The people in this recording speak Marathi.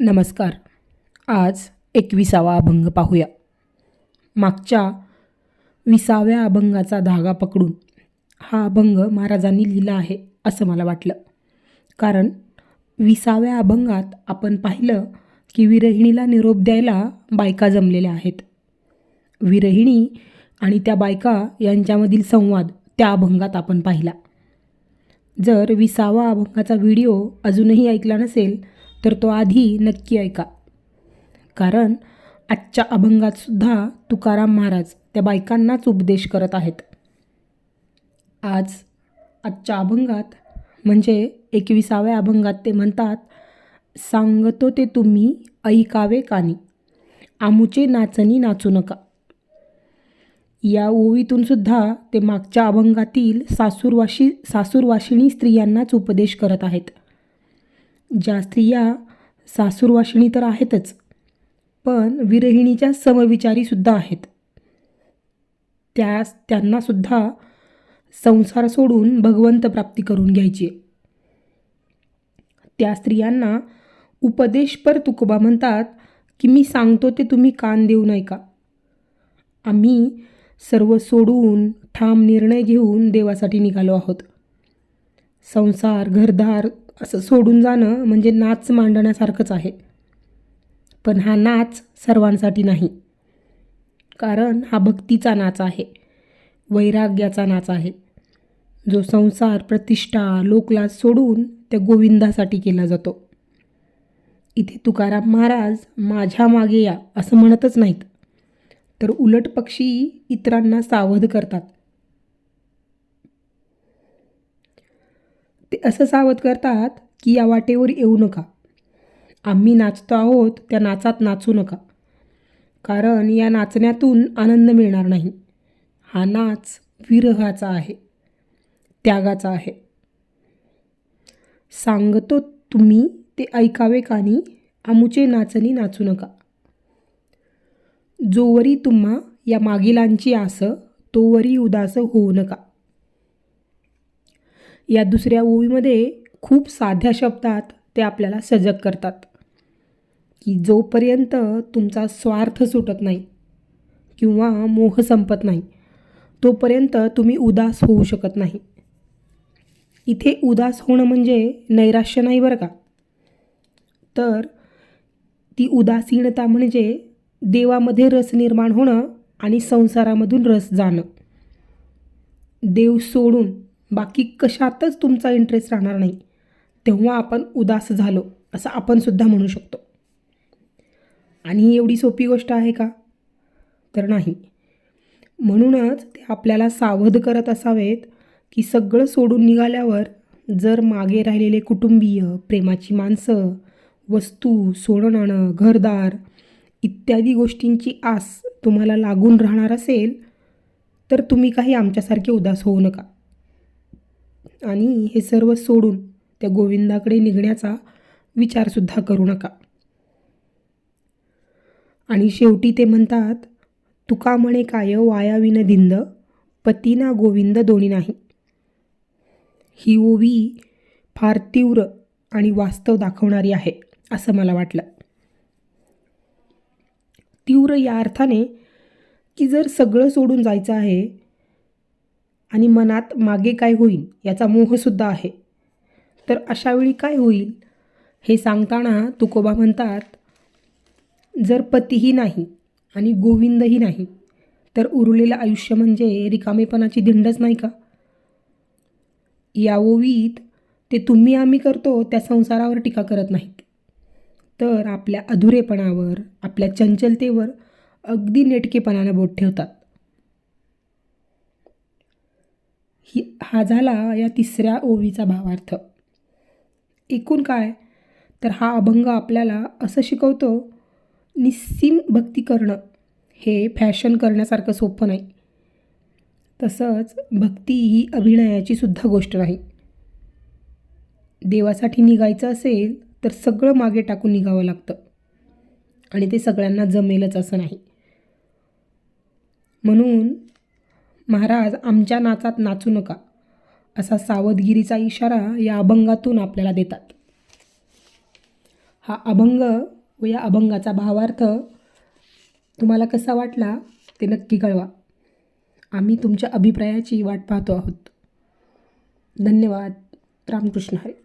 नमस्कार. आज एकविसावा अभंग पाहूया. मागच्या विसाव्या अभंगाचा धागा पकडून हा अभंग महाराजांनी लिहिला आहे असं मला वाटलं. कारण विसाव्या अभंगात आपण पाहिलं की विरहिणीला निरोप द्यायला बायका जमलेल्या आहेत. विरहिणी आणि त्या बायका यांच्यामधील संवाद त्या अभंगात आपण पाहिला. जर विसावा अभंगाचा व्हिडिओ अजूनही ऐकला नसेल तर तो आधी नक्की ऐका. कारण आजच्या अभंगातसुद्धा तुकाराम महाराज त्या बायकांनाच उपदेश करत आहेत. आज आजच्या अभंगात म्हणजे एकविसाव्या अभंगात ते म्हणतात सांगतो ते तुम्ही ऐकावे कानी. आमुचे नाचणी नाचू नका. या ओवीतून सुद्धा ते मागच्या अभंगातील सासूरवाशी सासूरवाशिणी स्त्रियांनाच उपदेश करत आहेत. ज्या स्त्रिया सासूरवाशिणी तर आहेतच पण विरहिणीच्या समविचारीसुद्धा आहेत. त्या त्यांनासुद्धा संसार सोडून भगवंत प्राप्ती करून घ्यायची. त्या स्त्रियांना उपदेशपर तुकोबा म्हणतात की मी सांगतो ते तुम्ही कान देऊ नये का आम्ही सर्व सोडून ठाम निर्णय घेऊन देवासाठी निघालो आहोत. संसार घरदार असं सोडून जाणं म्हणजे नाच मांडण्यासारखंच आहे. पण हा नाच सर्वांसाठी नाही. कारण हा भक्तीचा नाच आहे. वैराग्याचा नाच आहे. जो संसार प्रतिष्ठा लोकलाज सोडून त्या गोविंदासाठी केला जातो. इथे तुकाराम महाराज माझ्या मागे या असं म्हणतच नाहीत. तर उलट पक्षी इतरांना सावध करतात. ते असं सावध करतात की या वाटेवर येऊ नका. आम्ही नाचतो आहोत त्या नाचात नाचू नका. कारण या नाचण्यातून आनंद मिळणार नाही. हा नाच विरहाचा आहे त्यागाचा आहे. सांगतो तुम्ही ते ऐकावे कानी आमुचे नाचणी नाचू नका. जोवरी तुम्हा या मागिलांची आस तोवरी उदास होऊ नका. या दुसऱ्या ओवीमध्ये खूप साध्या शब्दात ते आपल्याला सजग करतात. की जोपर्यंत तुमचा स्वार्थ सुटत नाही किंवा मोह संपत नाही तोपर्यंत तुम्ही उदास होऊ शकत नाही. इथे उदास होणं म्हणजे नैराश्य नाही बरं का? तर ती उदासीनता म्हणजे देवामध्ये रस निर्माण होणं आणि संसारामधून रस जाणं. देव सोडून बाकी कशातच तुमचा इंटरेस्ट राहणार नाही. तेव्हा आपण उदास झालो असं आपणसुद्धा म्हणू शकतो. आणि ही एवढी सोपी गोष्ट आहे का? तर नाही. म्हणूनच ते आपल्याला सावध करत असावेत की सगळं सोडून निघाल्यावर जर मागे राहिलेले कुटुंबीय प्रेमाची माणसं वस्तू सोनं घरदार इत्यादी गोष्टींची आस तुम्हाला लागून राहणार असेल तर तुम्ही काही आमच्यासारखे उदास होऊ नका. आणि हे सर्व सोडून त्या गोविंदाकडे निघण्याचा विचारसुद्धा करू नका. आणि शेवटी ते म्हणतात तुका म्हणे काय वायाविन धिंद पतीना गोविंद दोणी नाही. ही ओवी फार तीव्र आणि वास्तव दाखवणारी आहे असं मला वाटलं. तीव्र या अर्थाने की जर सगळं सोडून जायचं आहे आणि मनात मागे काय होईल याचा मोहसुद्धा आहे. तर अशावेळी काय होईल? हे सांगताना तुकोबा म्हणतात जर पतीही नाही आणि गोविंदही नाही तर उरलेलं आयुष्य म्हणजे रिकामेपणाची धिंडच नाही का? या ओवीत ते तुम्ही आम्ही करतो त्या संसारावर टीका करत नाहीत. तर आपल्या अधुरेपणावर आपल्या चंचलतेवर अगदी नेटकेपणानं बोट ठेवतात. ही हा झाला या तिसऱ्या ओवीचा भावार्थ. एकूण काय? तर हा अभंग आपल्याला असं शिकवतो निस्सीम भक्ती करणं. हे फॅशन करण्यासारखं सोपं नाही. तसंच भक्ती ही अभिनयाची सुद्धा गोष्ट नाही. देवासाठी निघायचं असेल तर सगळं मागे टाकून निघावं लागतं. आणि ते सगळ्यांना जमेलच असं नाही. म्हणून महाराज आमच्या नाचात नाचू नका असा सावधगिरीचा इशारा या अभंगातून आपल्याला देतात. हा अभंग व या अभंगाचा भावार्थ तुम्हाला कसा वाटला ते नक्की कळवा. आम्ही तुमच्या अभिप्रायाची वाट पाहतो आहोत. धन्यवाद. रामकृष्ण हरे.